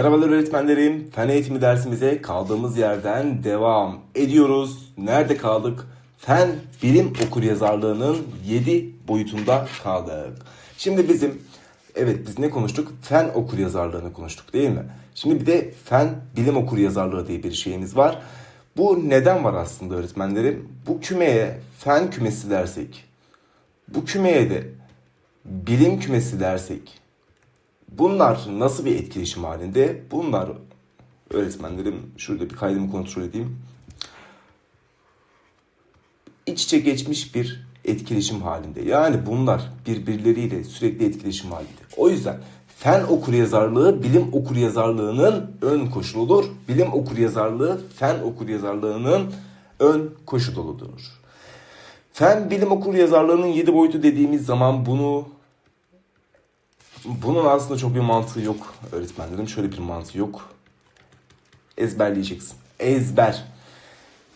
Merhabalar öğretmenlerim. Fen eğitimi dersimize kaldığımız yerden devam ediyoruz. Nerede kaldık? Fen bilim okuryazarlığının 7 boyutunda kaldık. Şimdi bizim evet biz ne konuştuk? Fen okuryazarlığını konuştuk değil mi? Şimdi bir de fen bilim okuryazarlığı diye bir şeyimiz var. Bu neden var aslında öğretmenlerim? Bu kümeye fen kümesi dersek, bu kümeye de bilim kümesi dersek Bunlar nasıl bir etkileşim halinde? Bunlar öğretmenlerim şurada bir kaydımı kontrol edeyim. İç içe geçmiş bir etkileşim halinde. Yani bunlar birbirleriyle sürekli etkileşim halinde. O yüzden fen okuryazarlığı bilim okuryazarlığının ön koşuludur. Bilim okuryazarlığı fen okuryazarlığının ön koşuludur. Fen bilim okuryazarlığının 7 boyutu dediğimiz zaman bunu bunun aslında çok bir mantığı yok öğretmenlerim. Şöyle bir mantığı yok. Ezberleyeceksin. Ezber.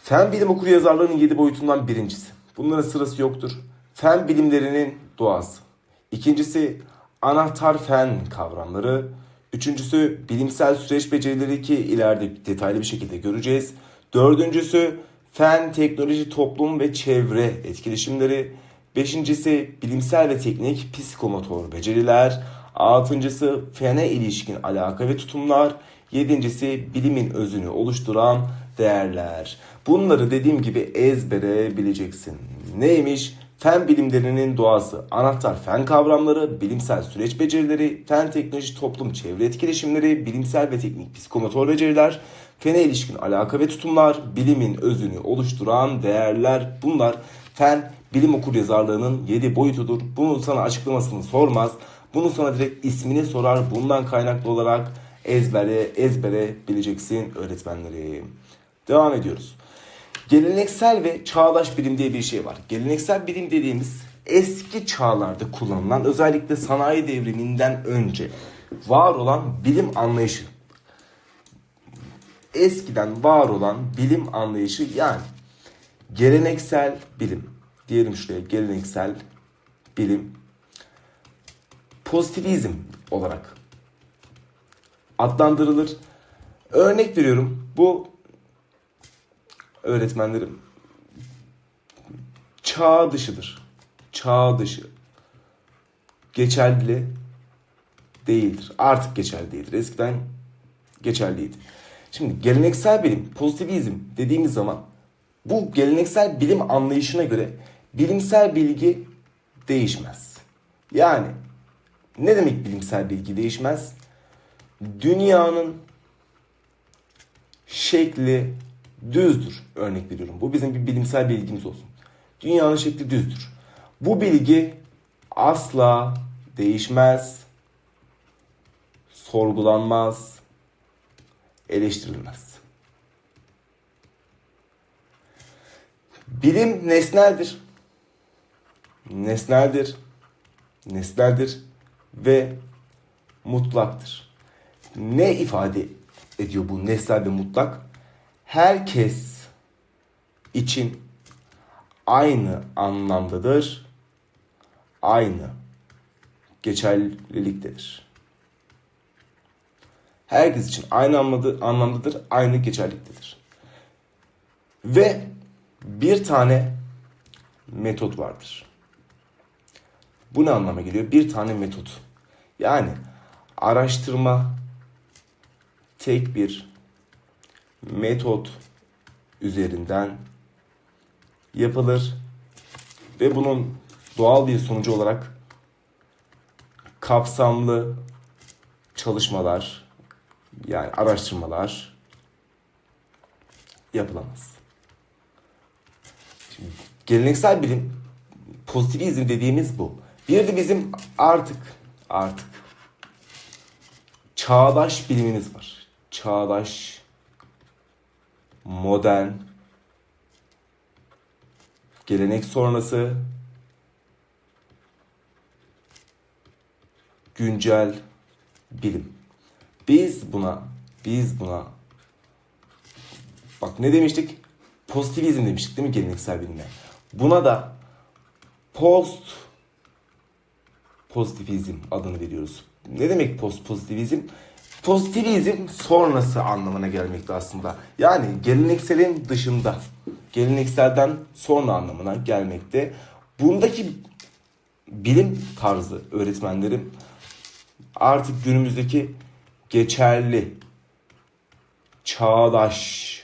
Fen bilim okur yazarlığının 7 boyutundan birincisi. Bunların sırası yoktur. Fen bilimlerinin doğası. İkincisi anahtar fen kavramları. Üçüncüsü bilimsel süreç becerileri ki ileride detaylı bir şekilde göreceğiz. Dördüncüsü fen, teknoloji, toplum ve çevre etkileşimleri. Beşincisi bilimsel ve teknik psikomotor beceriler. Altıncısı fene ilişkin alaka ve tutumlar. Yedincisi bilimin özünü oluşturan değerler. Bunları dediğim gibi ezbere bileceksin. Neymiş? Fen bilimlerinin doğası, anahtar fen kavramları, bilimsel süreç becerileri, fen teknoloji toplum çevre etkileşimleri, bilimsel ve teknik psikomotor beceriler, fene ilişkin alaka ve tutumlar, bilimin özünü oluşturan değerler bunlar fen bilim okur yazarlığının 7 boyutudur. Bunu sana açıklamasını sormaz. Bunu sana direkt ismini sorar. Bundan kaynaklı olarak ezbere ezbere bileceksin öğretmenlerim. Devam ediyoruz. Geleneksel ve çağdaş bilim diye bir şey var. Geleneksel bilim dediğimiz eski çağlarda kullanılan özellikle sanayi devriminden önce var olan bilim anlayışı. Eskiden var olan bilim anlayışı yani geleneksel bilim diyelim şuraya geleneksel bilim pozitivizm olarak adlandırılır. Örnek veriyorum. Bu öğretmenlerim çağ dışıdır. Çağ dışı. Geçerli değildir. Artık geçerli değildir. Eskiden geçerliydi. Şimdi geleneksel bilim, pozitivizm dediğimiz zaman bu geleneksel bilim anlayışına göre bilimsel bilgi değişmez. Yani ne demek bilimsel bilgi değişmez? Dünyanın şekli düzdür. Örnek veriyorum. Bu bizim bir bilimsel bilgimiz olsun. Dünyanın şekli düzdür. Bu bilgi asla değişmez, sorgulanmaz, eleştirilmez. Bilim nesneldir. Nesneldir. Nesneldir ve mutlaktır. Ne ifade ediyor bu nesnel ve mutlak? Herkes için aynı anlamdadır. Aynı geçerliliktedir. Herkes için aynı anlamdadır, aynı geçerliliktedir. Ve bir tane metot vardır. Bu ne anlama geliyor? Bir tane metot. Yani araştırma tek bir metot üzerinden yapılır ve bunun doğal bir sonucu olarak kapsamlı çalışmalar yani araştırmalar yapılamaz. Şimdi, geleneksel bilim pozitivizm dediğimiz bu. Bir de bizim artık artık çağdaş bilimimiz var. Çağdaş modern gelenek sonrası güncel bilim. Biz buna biz buna bak ne demiştik? Pozitivizm demiştik değil mi geleneksel bilime? Buna da post pozitivizm adını veriyoruz. Ne demek post pozitivizm? Pozitivizm sonrası anlamına gelmekte aslında. Yani gelenekselin dışında, gelenekselden sonra anlamına gelmekte. Bundaki bilim tarzı öğretmenlerim artık günümüzdeki geçerli, çağdaş,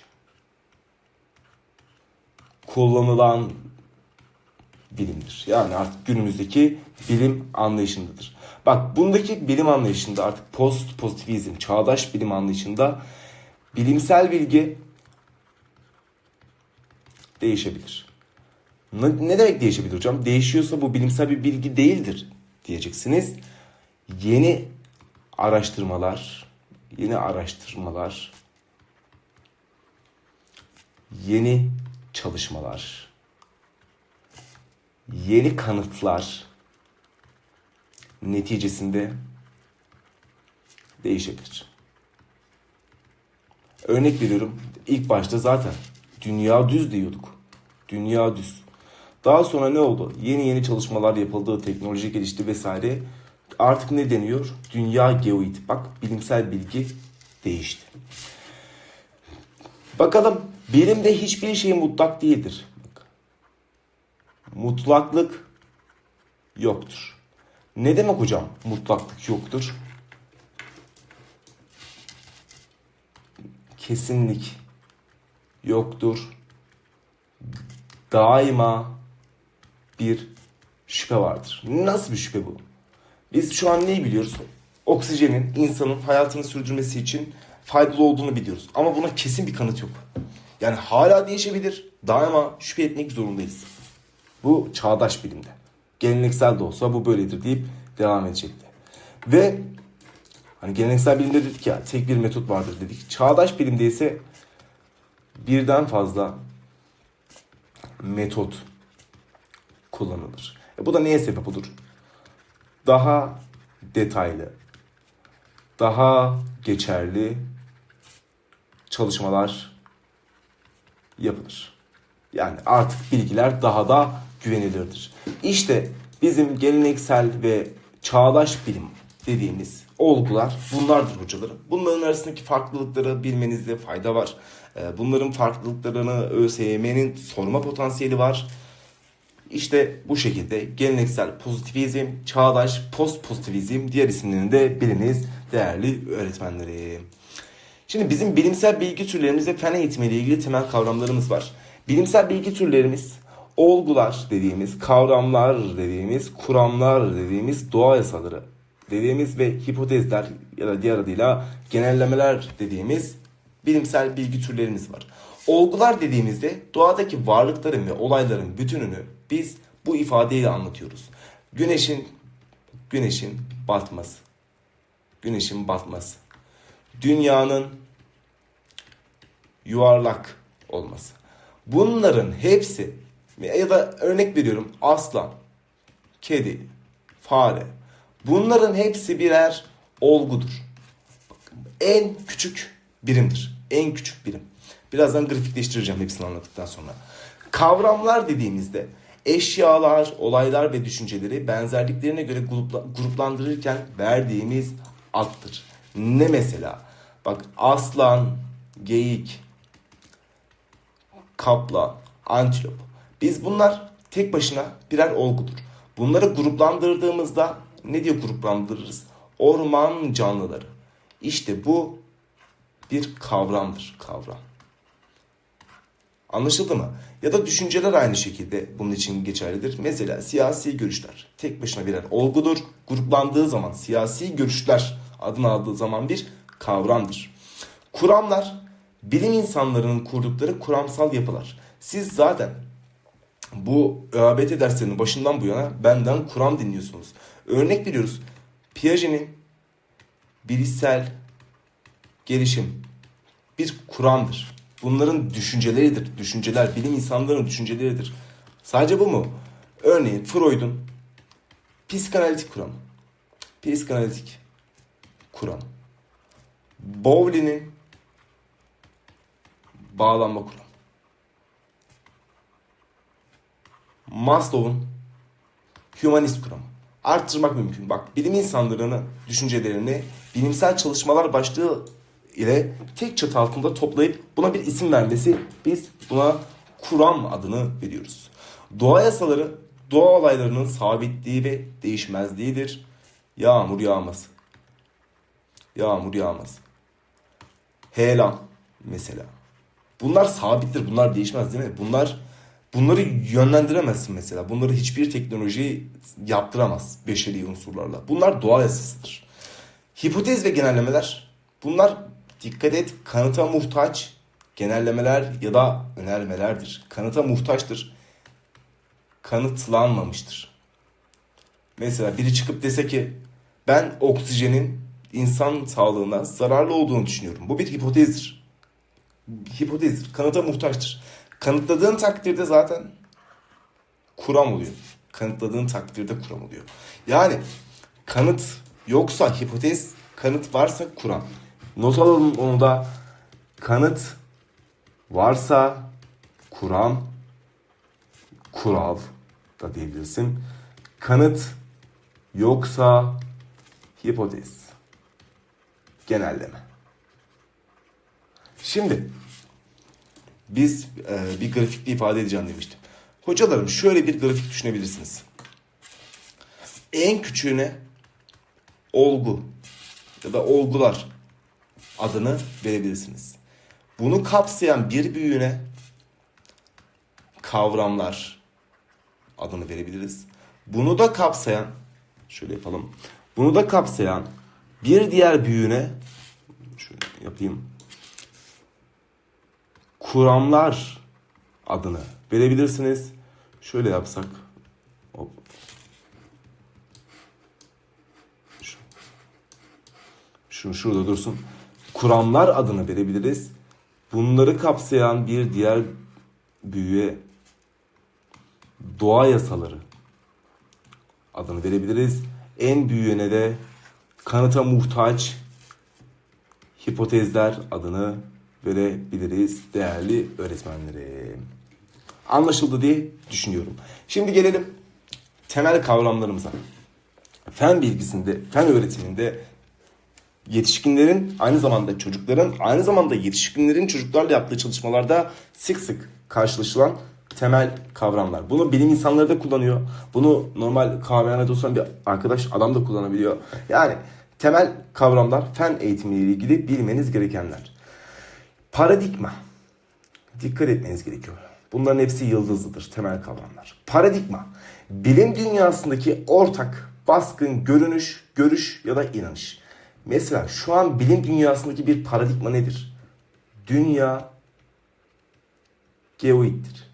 kullanılan bilimdir. Yani artık günümüzdeki bilim anlayışındadır. Bak bundaki bilim anlayışında artık post pozitivizm, çağdaş bilim anlayışında bilimsel bilgi değişebilir. Ne, ne demek değişebilir hocam? Değişiyorsa bu bilimsel bir bilgi değildir diyeceksiniz. Yeni araştırmalar, yeni araştırmalar, yeni çalışmalar, yeni kanıtlar neticesinde değişebilir. Örnek veriyorum. İlk başta zaten dünya düz diyorduk. Dünya düz. Daha sonra ne oldu? Yeni yeni çalışmalar yapıldı, teknoloji gelişti vesaire. Artık ne deniyor? Dünya geoid. Bak bilimsel bilgi değişti. Bakalım bilimde hiçbir şey mutlak değildir. Mutlaklık yoktur. Ne demek hocam mutlaklık yoktur? Kesinlik yoktur. Daima bir şüphe vardır. Nasıl bir şüphe bu? Biz şu an neyi biliyoruz? Oksijenin insanın hayatını sürdürmesi için faydalı olduğunu biliyoruz. Ama buna kesin bir kanıt yok. Yani hala değişebilir. Daima şüphe etmek zorundayız. Bu çağdaş bilimde. Geleneksel de olsa bu böyledir deyip devam edecekti. Ve hani geleneksel bilimde dedik ya tek bir metot vardır dedik. Çağdaş bilimde ise birden fazla metot kullanılır. E bu da neye sebep olur? Daha detaylı, daha geçerli çalışmalar yapılır. Yani artık bilgiler daha da güvenilirdir. İşte bizim geleneksel ve çağdaş bilim dediğimiz olgular bunlardır hocalarım. Bunların arasındaki farklılıkları bilmenizde fayda var. Ee, Bunların farklılıklarını ÖSYM'nin sorma potansiyeli var. İşte bu şekilde geleneksel pozitivizm, çağdaş post pozitivizm diğer isimlerini de biliniz değerli öğretmenlerim. Şimdi bizim bilimsel bilgi türlerimizde fen eğitimiyle ilgili temel kavramlarımız var. Bilimsel bilgi türlerimiz olgular dediğimiz, kavramlar dediğimiz, kuramlar dediğimiz, doğa yasaları dediğimiz ve hipotezler ya da diğer adıyla genellemeler dediğimiz bilimsel bilgi türlerimiz var. Olgular dediğimizde doğadaki varlıkların ve olayların bütününü biz bu ifadeyle anlatıyoruz. Güneşin güneşin batması. Güneşin batması. Dünyanın yuvarlak olması. Bunların hepsi ya da örnek veriyorum aslan, kedi, fare. Bunların hepsi birer olgudur. En küçük birimdir. En küçük birim. Birazdan grafikleştireceğim hepsini anlattıktan sonra. Kavramlar dediğimizde eşyalar, olaylar ve düşünceleri benzerliklerine göre grupla- gruplandırırken verdiğimiz addır. Ne mesela? Bak aslan, geyik, kaplan, antilop. Biz bunlar tek başına birer olgudur. Bunları gruplandırdığımızda ne diye gruplandırırız? Orman canlıları. İşte bu bir kavramdır. Kavram. Anlaşıldı mı? Ya da düşünceler aynı şekilde bunun için geçerlidir. Mesela siyasi görüşler tek başına birer olgudur. Gruplandığı zaman siyasi görüşler adını aldığı zaman bir kavramdır. Kuramlar bilim insanlarının kurdukları kuramsal yapılar. Siz zaten bu ÖABT derslerinin başından bu yana benden kuram dinliyorsunuz. Örnek veriyoruz. Piaget'in bilişsel gelişim bir kuramdır. Bunların düşünceleridir. Düşünceler bilim insanlarının düşünceleridir. Sadece bu mu? Örneğin Freud'un psikanalitik kuramı. Psikanalitik kuram. Bowley'nin bağlanma kuramı. Maslow'un humanist kuramı. arttırmak mümkün. Bak bilim insanlarını, düşüncelerini bilimsel çalışmalar başlığı ile tek çatı altında toplayıp buna bir isim vermesi biz buna kuram adını veriyoruz. Doğa yasaları doğa olaylarının sabitliği ve değişmezliğidir. Yağmur yağmaz. Yağmur yağmaz. Heyelan mesela. Bunlar sabittir. Bunlar değişmez değil mi? Bunlar bunları yönlendiremezsin mesela. Bunları hiçbir teknoloji yaptıramaz beşeri unsurlarla. Bunlar doğa yasasıdır. Hipotez ve genellemeler bunlar dikkat et kanıta muhtaç genellemeler ya da önermelerdir. Kanıta muhtaçtır. Kanıtlanmamıştır. Mesela biri çıkıp dese ki ben oksijenin insan sağlığına zararlı olduğunu düşünüyorum. Bu bir hipotezdir. Hipotezdir. Kanıta muhtaçtır. Kanıtladığın takdirde zaten kuram oluyor. Kanıtladığın takdirde kuram oluyor. Yani kanıt yoksa hipotez, kanıt varsa kuram. Not alalım onu da. Kanıt varsa kuram, kural da diyebilirsin. Kanıt yoksa hipotez. Genelleme. Şimdi biz e, bir grafikte ifade edeceğim demiştim. Hocalarım şöyle bir grafik düşünebilirsiniz. En küçüğüne olgu ya da olgular adını verebilirsiniz. Bunu kapsayan bir büyüğüne kavramlar adını verebiliriz. Bunu da kapsayan şöyle yapalım. Bunu da kapsayan bir diğer büyüğüne şöyle yapayım. Kuramlar adını verebilirsiniz. Şöyle yapsak. Hop. Şu- şurada dursun. Kuramlar adını verebiliriz. Bunları kapsayan bir diğer büyüye doğa yasaları adını verebiliriz. En büyüğüne de kanıta muhtaç hipotezler adını verebiliriz değerli öğretmenlerim. Anlaşıldı diye düşünüyorum. Şimdi gelelim temel kavramlarımıza. Fen bilgisinde, fen öğretiminde yetişkinlerin aynı zamanda çocukların aynı zamanda yetişkinlerin çocuklarla yaptığı çalışmalarda sık sık karşılaşılan temel kavramlar. Bunu bilim insanları da kullanıyor. Bunu normal kahvehanede oturan bir arkadaş adam da kullanabiliyor. Yani temel kavramlar fen eğitimiyle ilgili bilmeniz gerekenler. Paradigma. Dikkat etmeniz gerekiyor. Bunların hepsi yıldızlıdır, temel kavramlar. Paradigma, bilim dünyasındaki ortak, baskın görünüş, görüş ya da inanış. Mesela şu an bilim dünyasındaki bir paradigma nedir? Dünya geoittir.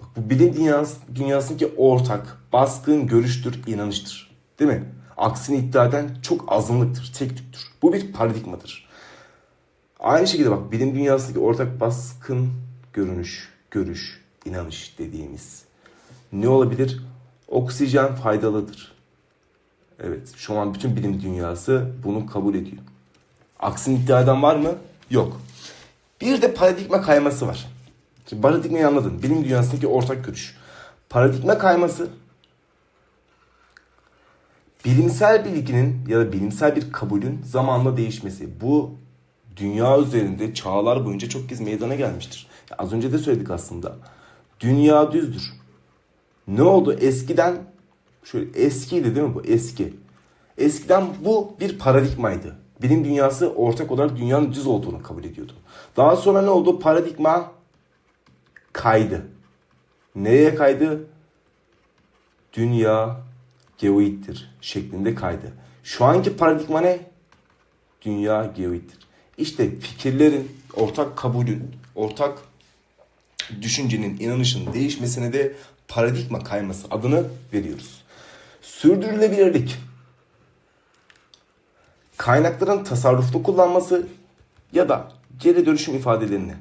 Bak bu bilim dünyası, dünyasındaki ortak, baskın görüştür, inanıştır. Değil mi? Aksini iddia eden çok azınlıktır, tek tüktür. Bu bir paradigmadır. Aynı şekilde bak bilim dünyasındaki ortak baskın görünüş, görüş, inanış dediğimiz ne olabilir? Oksijen faydalıdır. Evet şu an bütün bilim dünyası bunu kabul ediyor. Aksini iddia eden var mı? Yok. Bir de paradigma kayması var. Şimdi paradigmayı anladın. Bilim dünyasındaki ortak görüş. Paradigma kayması bilimsel bilginin ya da bilimsel bir kabulün zamanla değişmesi. Bu dünya üzerinde çağlar boyunca çok kez meydana gelmiştir. Az önce de söyledik aslında. Dünya düzdür. Ne oldu? Eskiden şöyle eskiydi değil mi bu? Eski. Eskiden bu bir paradigmaydı. Bilim dünyası ortak olarak dünyanın düz olduğunu kabul ediyordu. Daha sonra ne oldu? Paradigma kaydı. Nereye kaydı? Dünya geoittir şeklinde kaydı. Şu anki paradigma ne? Dünya geoittir. İşte fikirlerin, ortak kabulün, ortak düşüncenin, inanışın değişmesine de paradigma kayması adını veriyoruz. Sürdürülebilirlik. Kaynakların tasarruflu kullanması ya da geri dönüşüm ifadelerine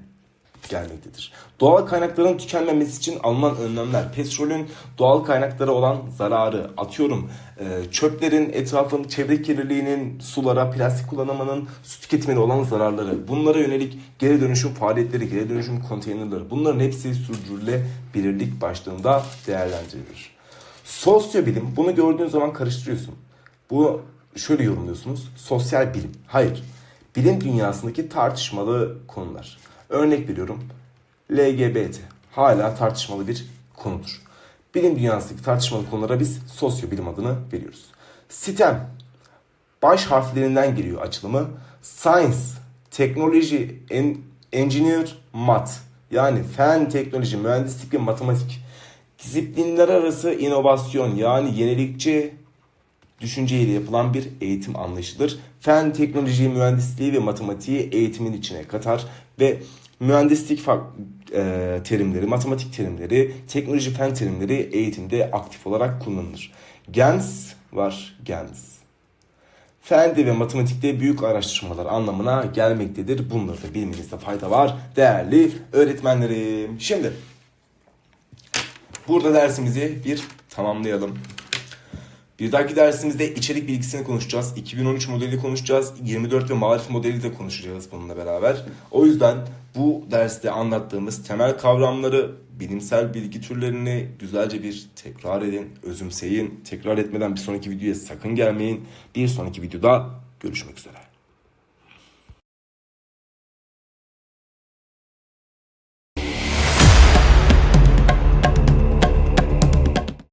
gelmektedir. Doğal kaynakların tükenmemesi için alınan önlemler, petrolün doğal kaynaklara olan zararı, atıyorum e, çöplerin, etrafın, çevre kirliliğinin, sulara, plastik kullanımının, su tüketimine olan zararları, bunlara yönelik geri dönüşüm faaliyetleri, geri dönüşüm konteynerleri, bunların hepsi sürdürülebilirlik başlığında değerlendirilir. Sosyobilim bunu gördüğün zaman karıştırıyorsun. Bu şöyle yorumluyorsunuz. Sosyal bilim. Hayır. Bilim dünyasındaki tartışmalı konular. Örnek veriyorum. LGBT hala tartışmalı bir konudur. Bilim dünyasındaki tartışmalı konulara biz sosyobilim adını veriyoruz. STEM baş harflerinden geliyor açılımı. Science, teknoloji, en, engineer, mat. Yani fen, teknoloji, mühendislik ve matematik. Disiplinler arası inovasyon yani yenilikçi düşünceyle yapılan bir eğitim anlayışıdır. Fen, teknoloji, mühendisliği ve matematiği eğitimin içine katar ve mühendislik e, terimleri, matematik terimleri, teknoloji fen terimleri eğitimde aktif olarak kullanılır. Gens var, gens. Fende ve matematikte büyük araştırmalar anlamına gelmektedir. Bunları da bilmenizde fayda var değerli öğretmenlerim. Şimdi burada dersimizi bir tamamlayalım. Bir dahaki dersimizde içerik bilgisini konuşacağız. 2013 modeli konuşacağız. 24 ve marif modeli de konuşacağız bununla beraber. O yüzden bu derste anlattığımız temel kavramları, bilimsel bilgi türlerini güzelce bir tekrar edin, özümseyin. Tekrar etmeden bir sonraki videoya sakın gelmeyin. Bir sonraki videoda görüşmek üzere.